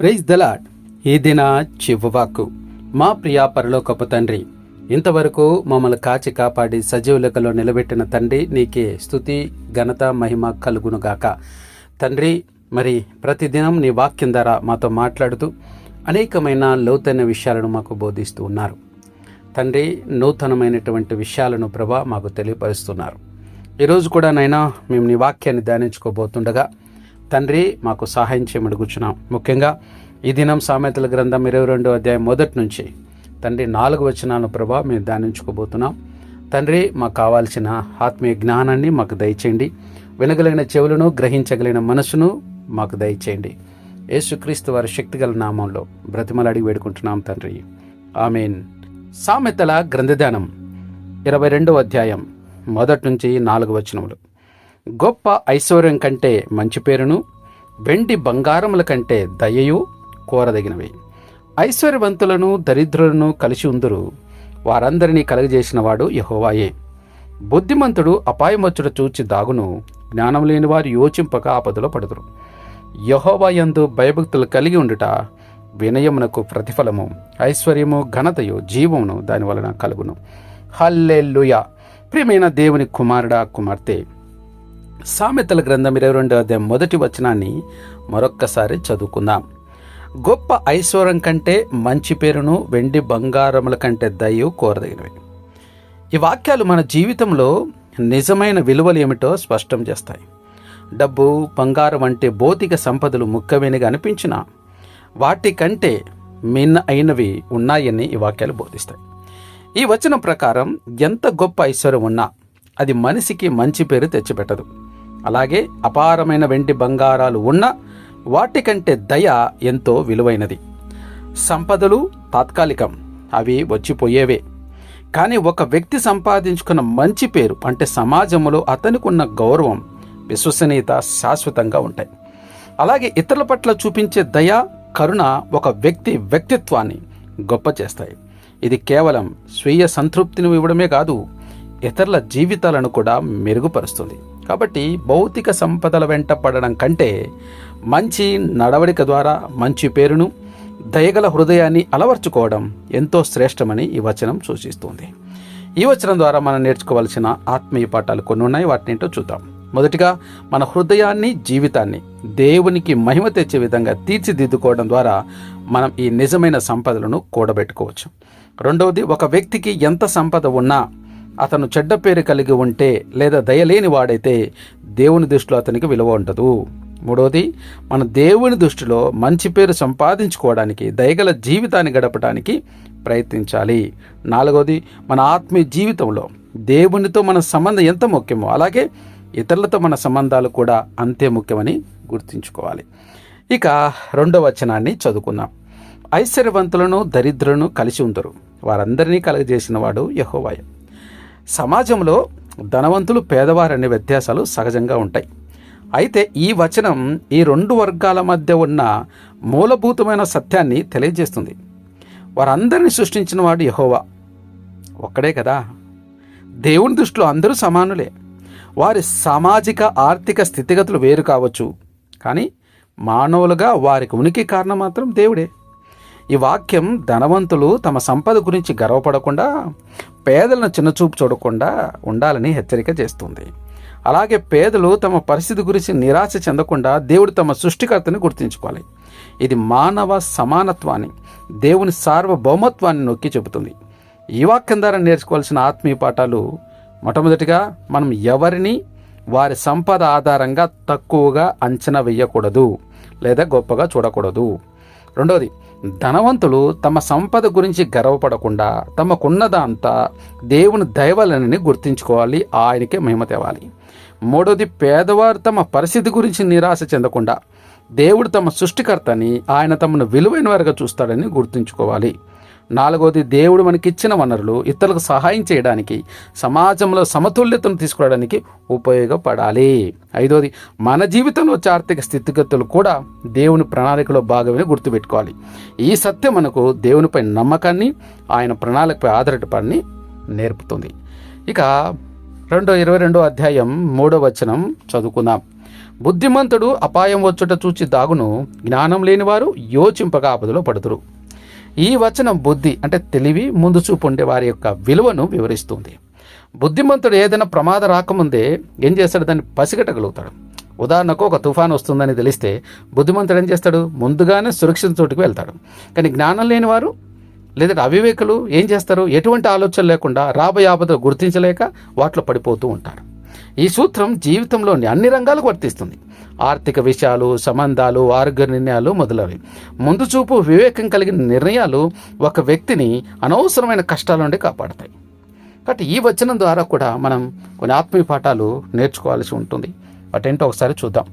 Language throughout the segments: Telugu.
ప్రైజ్ దలాడ్ ఈ దిన చివ్వవాకు మా ప్రియ పరలోకపు తండ్రి ఇంతవరకు మమ్మల్ని కాచి కాపాడి సజీవులకలో నిలబెట్టిన తండ్రి నీకే స్థుతి ఘనత మహిమ కలుగునుగాక. తండ్రి మరి ప్రతిదినం నీ వాక్యం ద్వారా మాతో మాట్లాడుతూ అనేకమైన లోతైన విషయాలను మాకు బోధిస్తూ ఉన్నారు. తండ్రి నూతనమైనటువంటి విషయాలను ప్రభా మాకు తెలియపరుస్తున్నారు. ఈరోజు కూడా నైనా మేము నీ వాక్యాన్ని ధ్యానించుకోబోతుండగా తండ్రి మాకు సహాయం చేయమని కూర్చున్నాం ముఖ్యంగా ఈ దినం సామెతల గ్రంథం ఇరవై రెండో అధ్యాయం మొదటి నుంచి తండ్రి నాలుగు వచనాలను ప్రభా మేము ధ్యానించుకోబోతున్నాం. తండ్రి మాకు కావాల్సిన ఆత్మీయ జ్ఞానాన్ని మాకు దయచేయండి. వినగలిగిన చెవులను గ్రహించగలిగిన మనసును మాకు దయచేయండి. యేసుక్రీస్తు వారి శక్తిగల నామంలో బ్రతిమలాడి వేడుకుంటున్నాం తండ్రి. ఆమెన్. సామెతల గ్రంథధ్యానం ఇరవై రెండవ అధ్యాయం మొదటి నుంచి నాలుగు వచనములు. గొప్ప ఐశ్వర్యం కంటే మంచి పేరును వెండి బంగారముల కంటే దయయు కోరదగినవి. ఐశ్వర్యవంతులను దరిద్రులను కలిసి ఉందరు. వారందరినీ కలగజేసినవాడు యహోవాయే. బుద్ధిమంతుడు అపాయమొచ్చుట చూచి దాగును జ్ఞానం లేని వారు యోచింపక ఆపదలో పడుదురు. యహోవాయందు భయభక్తులు కలిగి ఉండుట వినయమునకు ప్రతిఫలము ఐశ్వర్యము ఘనతయు జీవమును దాని వలన కలుగును. హల్లెల్లుయ ప్రియమైన దేవుని కుమారుడా కుమార్తె! సామెతల గ్రంథం ఇరవై రెండో అధ్యాయం మొదటి వచనాన్ని మరొక్కసారి చదువుకుందాం. గొప్ప ఐశ్వర్యం కంటే మంచి పేరును వెండి బంగారముల కంటే దయ్యు కోరదగినవి. ఈ వాక్యాలు మన జీవితంలో నిజమైన విలువలు ఏమిటో స్పష్టం చేస్తాయి. డబ్బు బంగారం వంటి భౌతిక సంపదలు ముఖ్యమైనగా అనిపించిన వాటికంటే మిన్న అయినవి ఉన్నాయని ఈ వాక్యాలు బోధిస్తాయి. ఈ వచనం ప్రకారం ఎంత గొప్ప ఐశ్వర్యం ఉన్నా అది మనిషికి మంచి పేరు తెచ్చిపెట్టదు. అలాగే అపారమైన వెండి బంగారాలు ఉన్న వాటికంటే దయ ఎంతో విలువైనది. సంపదలు తాత్కాలికం అవి వచ్చిపోయేవే. కానీ ఒక వ్యక్తి సంపాదించుకున్న మంచి పేరు అంటే సమాజంలో అతనికి ఉన్న గౌరవం విశ్వసనీయత శాశ్వతంగా ఉంటాయి. అలాగే ఇతరుల పట్ల చూపించే దయ కరుణ ఒక వ్యక్తి వ్యక్తిత్వాన్ని గొప్ప చేస్తాయి. ఇది కేవలం స్వీయ సంతృప్తిని ఇవ్వడమే కాదు ఇతరుల జీవితాలను కూడా మెరుగుపరుస్తుంది. కాబట్టి భౌతిక సంపదల వెంట పడడం కంటే మంచి నడవడిక ద్వారా మంచి పేరును దయగల హృదయాన్ని అలవర్చుకోవడం ఎంతో శ్రేష్టమని ఈ వచనం సూచిస్తుంది. ఈ వచనం ద్వారా మనం నేర్చుకోవాల్సిన ఆత్మీయ పాఠాలు కొన్ని ఉన్నాయి వాటిని ఏంటో చూద్దాం. మొదటిగా మన హృదయాన్ని జీవితాన్ని దేవునికి మహిమ తెచ్చే విధంగా తీర్చిదిద్దుకోవడం ద్వారా మనం ఈ నిజమైన సంపదలను కూడబెట్టుకోవచ్చు. రెండవది ఒక వ్యక్తికి ఎంత సంపద ఉన్నా అతను చెడ్డ పేరు కలిగి ఉంటే లేదా దయలేని వాడైతే దేవుని దృష్టిలో అతనికి విలువ ఉండదు. మూడవది మన దేవుని దృష్టిలో మంచి పేరు సంపాదించుకోవడానికి దయగల జీవితాన్ని గడపడానికి ప్రయత్నించాలి. నాలుగవది మన ఆత్మీయ జీవితంలో దేవునితో మన సంబంధం ఎంత ముఖ్యమో అలాగే ఇతరులతో మన సంబంధాలు కూడా అంతే ముఖ్యమని గుర్తుంచుకోవాలి. ఇక రెండవ వచనాన్ని చదువుకుందాం. ఐశ్వర్యవంతులను దరిద్రులను కలిసి ఉందరు. వారందరినీ కలగజేసిన వాడు యహోవాయం. సమాజంలో ధనవంతులు పేదవారనే వ్యత్యాసాలు సహజంగా ఉంటాయి. అయితే ఈ వచనం ఈ రెండు వర్గాల మధ్య ఉన్న మూలభూతమైన సత్యాన్ని తెలియజేస్తుంది. వారందరినీ సృష్టించిన వాడు యహోవా. ఒక్కడే కదా. దేవుని దృష్టిలో అందరూ సమానులే. వారి సామాజిక ఆర్థిక స్థితిగతులు వేరు కావచ్చు. కానీ మానవులుగా వారికి ఉనికి కారణం మాత్రం దేవుడే. ఈ వాక్యం ధనవంతులు తమ సంపద గురించి గర్వపడకుండా పేదలను చిన్నచూపు చూడకుండా ఉండాలని హెచ్చరిక చేస్తుంది. అలాగే పేదలు తమ పరిస్థితి గురించి నిరాశ చెందకుండా దేవుడు తమ సృష్టికర్తని గుర్తుంచుకోవాలి. ఇది మానవ సమానత్వాన్ని దేవుని సార్వభౌమత్వాన్ని నొక్కి చెబుతుంది. ఈ వాక్యం ద్వారా నేర్చుకోవాల్సిన ఆత్మీయ పాఠాలు మొట్టమొదటిగా మనం ఎవరిని వారి సంపద ఆధారంగా తక్కువగా అంచనా వేయకూడదు లేదా గొప్పగా చూడకూడదు. రెండవది ధనవంతులు తమ సంపద గురించి గర్వపడకుండా తమకున్నదంతా దేవుని దైవలనని గుర్తించుకోవాలి ఆయనకే మహిమ తేవాలి. మూడోది పేదవారు తమ పరిస్థితి గురించి నిరాశ చెందకుండా దేవుడు తమ సృష్టికర్తని ఆయన తమను విలువైన వారిగా చూస్తాడని గుర్తుంచుకోవాలి. నాలుగోది దేవుడు మనకిచ్చిన వనరులు ఇతరులకు సహాయం చేయడానికి సమాజంలో సమతుల్యతను తీసుకురావడానికి ఉపయోగపడాలి. ఐదవది మన జీవితంలో వచ్చే ఆర్థిక స్థితిగతులు కూడా దేవుని ప్రణాళికలో భాగమని గుర్తుపెట్టుకోవాలి. ఈ సత్యం మనకు దేవునిపై నమ్మకాన్ని ఆయన ప్రణాళికపై ఆధారపడిని నేర్పుతుంది. ఇక రెండో ఇరవై రెండో అధ్యాయం మూడో వచనం చదువుకుందాం. బుద్ధిమంతుడు అపాయం వచ్చుట చూచి దాగును జ్ఞానం లేనివారు యోచింపక ఆపదలో పడుతురు ఈ వచనం బుద్ధి అంటే తెలివి ముందు చూపు ఉండే వారి యొక్క విలువను వివరిస్తుంది. బుద్ధిమంతుడు ఏదైనా ప్రమాదం రాకముందే ఏం చేస్తాడు? దాన్ని పసిగట్టగలుగుతాడు. ఉదాహరణకు ఒక తుఫాన్ వస్తుందని తెలిస్తే బుద్ధిమంతుడు ఏం చేస్తాడు? ముందుగానే సురక్షిత చోటుకు వెళ్తాడు. కానీ జ్ఞానం లేని వారు లేదంటే అవివేకులు ఏం చేస్తారు? ఎటువంటి ఆలోచన లేకుండా రాబోయే ఆపదలు గుర్తించలేక వాటిలో పడిపోతూ ఉంటారు. ఈ సూత్రం జీవితంలోని అన్ని రంగాలకు వర్తిస్తుంది. ఆర్థిక విషయాలు సంబంధాలు ఆరోగ్య నిర్ణయాలు మొదలవి. ముందు చూపు వివేకం కలిగిన నిర్ణయాలు ఒక వ్యక్తిని అనవసరమైన కష్టాల నుండి కాపాడతాయి. కాబట్టి ఈ వచనం ద్వారా కూడా మనం కొన్ని ఆత్మీయ పాఠాలు నేర్చుకోవాల్సి ఉంటుంది. వాటేంటో ఒకసారి చూద్దాం.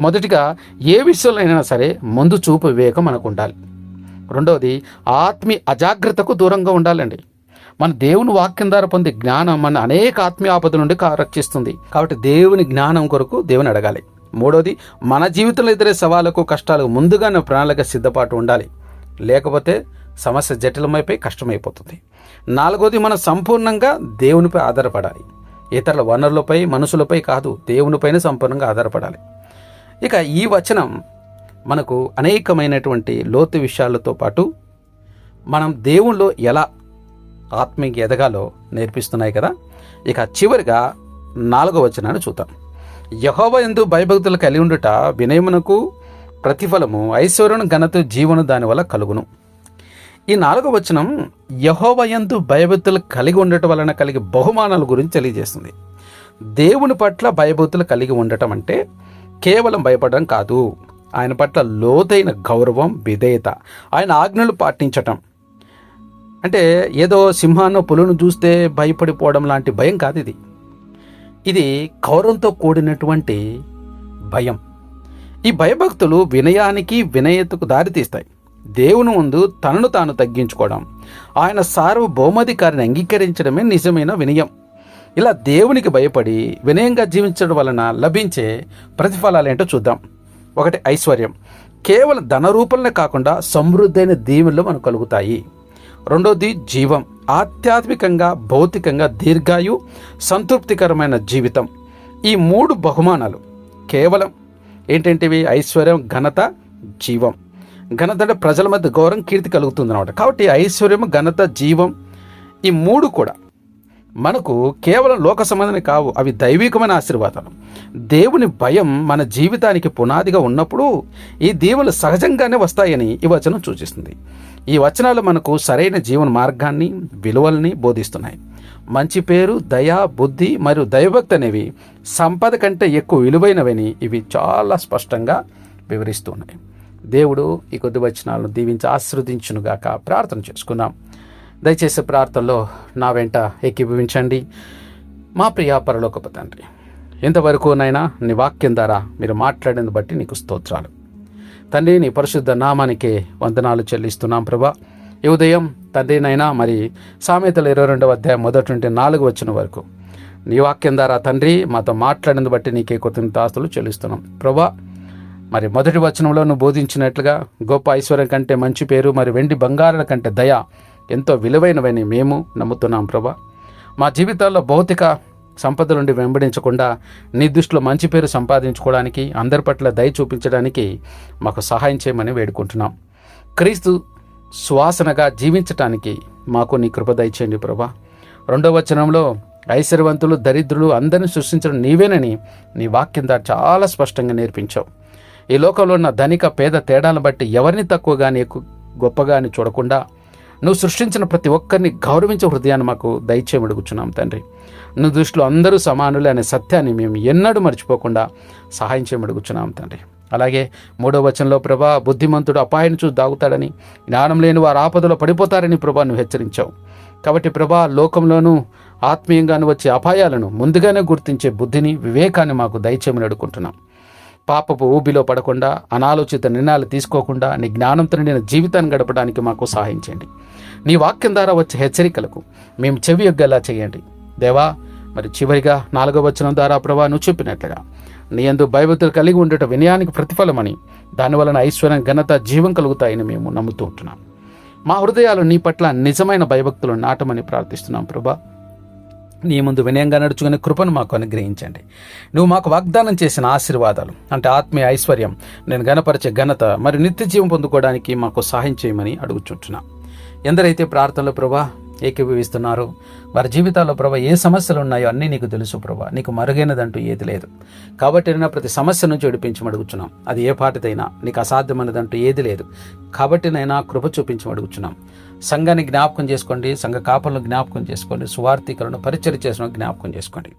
మొదటిగా ఏ విషయంలో అయినా సరే ముందు చూపు వివేకం మనకు ఉండాలి. రెండవది ఆత్మీయ అజాగ్రత్తకు దూరంగా ఉండాలండి. మన దేవుని వాక్యం ద్వారా పొందే జ్ఞానం మన అనేక ఆత్మీయ ఆపద నుండి కా- రక్షిస్తుంది. కాబట్టి దేవుని జ్ఞానం కొరకు దేవుని అడగాలి. మూడవది మన జీవితంలో ఎదురే సవాళ్ళకు కష్టాలకు ముందుగానే ప్రణాళిక సిద్ధపాటు ఉండాలి. లేకపోతే సమస్య జటిలమైపోయి కష్టమైపోతుంది. నాలుగోది మనం సంపూర్ణంగా దేవునిపై ఆధారపడాలి. ఇతరుల వనరులపై మనుషులపై కాదు దేవునిపైన సంపూర్ణంగా ఆధారపడాలి. ఇక ఈ వచనం మనకు అనేకమైనటువంటి లోతు విషయాలతో పాటు మనం దేవుల్లో ఎలా ఆత్మీయ ఎదగాలో నేర్పిస్తున్నాయి కదా. ఇక చివరిగా నాలుగో వచనాన్ని చూద్దాం. యహోవ ఎందు భయభక్తులు కలిగి ఉండుట వినయమునకు ప్రతిఫలము ఐశ్వర్యను ఘనత జీవను దానివల్ల కలుగును. ఈ నాలుగో వచనం యహోవయందు భయభక్తులు కలిగి ఉండటం వలన కలిగే బహుమానాల గురించి తెలియజేస్తుంది. దేవుని పట్ల భయభక్తులు కలిగి ఉండటం అంటే కేవలం భయపడడం కాదు ఆయన పట్ల లోతైన గౌరవం విధేయత ఆయన ఆజ్ఞలు పాటించటం. అంటే ఏదో సింహాన్నో పులును చూస్తే భయపడిపోవడం లాంటి భయం కాదు ఇది. ఇది కౌరంతో కూడినటువంటి భయం. ఈ భయభక్తులు వినయానికి వినయతకు దారితీస్తాయి. దేవుని ముందు తనను తాను తగ్గించుకోవడం ఆయన సార్వభౌమాధికారిని అంగీకరించడమే నిజమైన వినయం. ఇలా దేవునికి భయపడి వినయంగా జీవించడం వలన లభించే ప్రతిఫలాలు ఏంటో చూద్దాం. ఒకటి ఐశ్వర్యం. కేవలం ధన రూపంలో కాకుండా సమృద్ధైన దీవెనలు మనకు కలుగుతాయి. రెండోది జీవం. ఆధ్యాత్మికంగా భౌతికంగా దీర్ఘాయు సంతృప్తికరమైన జీవితం. ఈ మూడు బహుమానాలు కేవలం ఏంటంటివి? ఐశ్వర్యం ఘనత జీవం. ఘనత అంటే ప్రజల మధ్య గౌరవం కీర్తి కలుగుతుంది అనమాట కాబట్టి ఐశ్వర్యం ఘనత జీవం ఈ మూడు కూడా మనకు కేవలం లోక సంబంధమే కావు అవి దైవికమైన ఆశీర్వాదాలు. దేవుని భయం మన జీవితానికి పునాదిగా ఉన్నప్పుడు ఈ దీవులు సహజంగానే వస్తాయని ఈ వచనం సూచిస్తుంది. ఈ వచనాలు మనకు సరైన జీవన మార్గాన్ని విలువల్ని బోధిస్తున్నాయి. మంచి పేరు దయ బుద్ధి మరియు దైవభక్తి అనేవి సంపద కంటే ఎక్కువ విలువైనవని ఇవి చాలా స్పష్టంగా వివరిస్తున్నాయి దేవుడు ఈ కొద్ది వచనాలను దీవించి ఆశ్రవదించునుగాక ప్రార్థన చేసుకుందాం. దయచేసి ప్రార్థనలో నా వెంట ఏకీభవించండి. మా ప్రియాపరలోకపు తండ్రి ఇంతవరకు నైనా నీ వాక్యం ద్వారా మీరు మాట్లాడిన బట్టి నీకు స్తోత్రాలు. తండ్రి నీ పరిశుద్ధ నామానికే వందనాలు చెల్లిస్తున్నాం ప్రభా. ఈ ఉదయం తండ్రినైనా మరి సామెతలు ఇరవై రెండవ అధ్యాయం మొదటి నుండి నాలుగు వచ్చిన వరకు నీ వాక్యం ద్వారా తండ్రి మాతో మాట్లాడిన బట్టి నీకే కృతజ్ఞతాస్తులు చెల్లిస్తున్నాం. ప్రభా మరి మొదటి వచనంలో నువ్వు బోధించినట్లుగా గొప్ప ఐశ్వర్యం కంటే మంచి పేరు మరి వెండి బంగారాల కంటే దయ ఎంతో విలువైనవని మేము నమ్ముతున్నాం ప్రభా. మా జీవితాల్లో భౌతిక సంపద నుండి వెంబడించకుండా నీ దృష్టిలో మంచి పేరు సంపాదించుకోవడానికి అందరి పట్ల దయ చూపించడానికి మాకు సహాయం చేయమని వేడుకుంటున్నాం. క్రీస్తు సువాసనగా జీవించటానికి మాకు నీ కృప దయచేయండి ప్రభా. రెండో వచనంలో ఐశ్వర్యవంతులు దరిద్రులు అందరిని సృష్టించడం నీవేనని నీ వాక్యం దా చాలా స్పష్టంగా నేర్పించావు. ఈ లోకంలో ఉన్న ధనిక పేద తేడాలను బట్టి ఎవరిని తక్కువ కానీ ఎక్కువ గొప్పగా అని చూడకుండా నువ్వు సృష్టించిన ప్రతి ఒక్కరిని గౌరవించే హృదయాన్ని మాకు దయచేయమడుగుచున్నాం తండ్రి. నువ్వు దృష్టిలో అందరూ సమానులే అనే సత్యాన్ని మేము ఎన్నడూ మర్చిపోకుండా సహాయం చేయమడుగుచున్నాం తండ్రి. అలాగే మూడో వచనంలో ప్రభా బుద్ధిమంతుడు అపాయం చూసి దాగుతాడని జ్ఞానం లేని వారు ఆపదలో పడిపోతారని ప్రభా నువ్వు హెచ్చరించావు. కాబట్టి ప్రభా లోకంలోనూ ఆత్మీయంగాను వచ్చే అపాయాలను ముందుగానే గుర్తించే బుద్ధిని వివేకాన్ని మాకు దయచేయమని అడుగుకుంటున్నాం. పాపపు ఊబిలో పడకుండా అనాలోచిత నిర్ణయాలు తీసుకోకుండా నీ జ్ఞానంతో నిండిన జీవితాన్ని గడపడానికి మాకు సహాయం చేయండి. నీ వాక్యం ద్వారా వచ్చే హెచ్చరికలకు మేము చెవి యొగ్గేలా చేయండి. దేవా మరి చివరిగా నాలుగో వచనం ద్వారా ప్రభా నువ్వు చెప్పినట్లుగా నీ ఎందు భయభక్తులు కలిగి ఉండట వినయానికి ప్రతిఫలమని దానివలన ఐశ్వర్యం ఘనత జీవం కలుగుతాయని మేము నమ్ముతూ ఉంటున్నాం. మా హృదయాలు నీ పట్ల నిజమైన భయభక్తులు నాటమని ప్రార్థిస్తున్నాం ప్రభా. నీ ముందు వినయంగా నడుచుకునే కృపను మాకు అనుగ్రహించండి. నువ్వు మాకు వాగ్దానం చేసిన ఆశీర్వాదాలు అంటే ఆత్మీయ ఐశ్వర్యం నేను గణపరిచే ఘనత మరి నిత్య జీవం పొందుకోవడానికి మాకు సహాయం చేయమని అడుగుచుంటున్నా. ఎందరైతే ప్రార్థనలో ప్రభా ఏకీభవిస్తున్నారు. వారి జీవితాల్లో ప్రభా ఏ సమస్యలు ఉన్నాయో అన్నీ నీకు తెలుసు ప్రభా. నీకు మరుగైనదంటూ ఏది లేదు. కాబట్టి నేను ప్రతి సమస్య నుంచి విడిపించమని అడుగుచున్నాం. అది ఏ పాటిదైనా నీకు అసాధ్యమైనదంటూ ఏది లేదు. కాబట్టి నైనా కృప చూపించమని అడుగుచున్నాం. సంఘాన్ని జ్ఞాపకం చేసుకోండి. సంఘ కాపలను జ్ఞాపకం చేసుకోండి. సువార్థికలను పరిచయం చేసిన జ్ఞాపకం చేసుకోండి.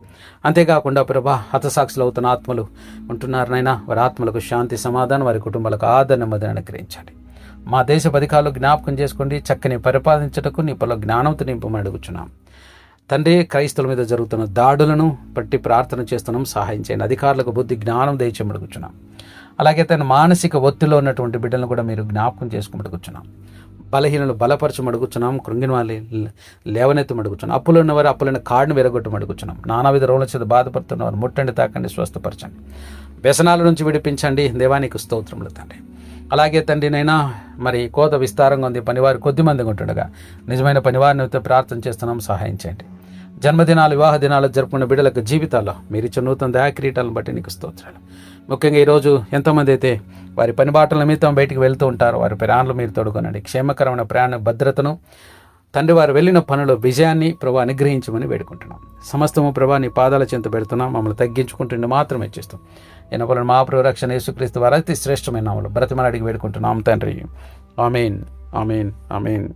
అంతేకాకుండా ప్రభా హతసాక్షులు అవుతున్న ఆత్మలు ఉంటున్నారనైనా వారి ఆత్మలకు శాంతి సమాధానం వారి కుటుంబాలకు ఆదరణ మదని అనుగ్రహించండి. మా దేశ పథకాలు జ్ఞాపకం చేసుకోండి చక్కని పరిపాలించటకు నీ పలు జ్ఞానంతో నింపమని అడుగుచున్నాం. తండ్రి క్రైస్తవుల మీద జరుగుతున్న దాడులను బట్టి ప్రార్థన చేస్తున్నాం సహాయం చేయండి. అధికారులకు బుద్ధి జ్ఞానం దయచేయమని అడుగుచున్నాం. అలాగే తన మానసిక ఒత్తిడిలో ఉన్నటువంటి బిడ్డలను కూడా మీరు జ్ఞాపకం చేసుకోమని అడుగుచున్నాం. బలహీనలు బలపరచమడుగుచున్నాం కృంగిన వాళ్ళు లేవనెత్తమడుగుచున్నాం అప్పులు ఉన్నవారు అప్పులైన కార్డును విరగొట్టమడుగుచున్నాం నానా విధ రోగుల చేత బాధపడుతున్నవారు ముట్టండి తాకండి స్వస్థపరచండి. వ్యసనాల నుంచి విడిపించండి. దేవానికి స్తోత్రములు తండ్రి. అలాగే తండ్రినైనా మరి కోత విస్తారంగా ఉంది పనివారు కొద్దిమందిగా ఉంటుండగా నిజమైన పనివారిని ప్రార్థన చేస్తున్నాం సహాయం చేయండి. జన్మదినాలు వివాహ దినాలు జరుపుకున్న బిడ్డలకు జీవితాల్లో మీరు ఇచ్చిన నూతన దయాక్రీటాలను బట్టి నీకు స్తోత్రాలు. ముఖ్యంగా ఈరోజు ఎంతోమంది అయితే వారి పని బాటల నిమిత్తం బయటికి వెళ్తూ ఉంటారు వారి ప్రయాణాలు మీరు తోడుకొనండి. క్షేమకరమైన ప్రయాణ భద్రతను తండ్రి వారు వెళ్ళిన పనులు విజయాన్ని ప్రభా అనుగ్రహించమని వేడుకుంటున్నాం. సమస్తము ప్రభా నీ పాదాల చింత పెడుతున్నాం మమ్మల్ని తగ్గించుకుంటుండే మాత్రమే చేస్తాం. ఎనకొలను మా ప్రభు రక్షణ యేసుక్రీస్తు వారి అతి శ్రేష్టమైన నామలు బ్రతిమని అడిగి వేడుకుంటున్నాం తండ్రి. ఆమెన్. ఆమెన్. ఆమెన్.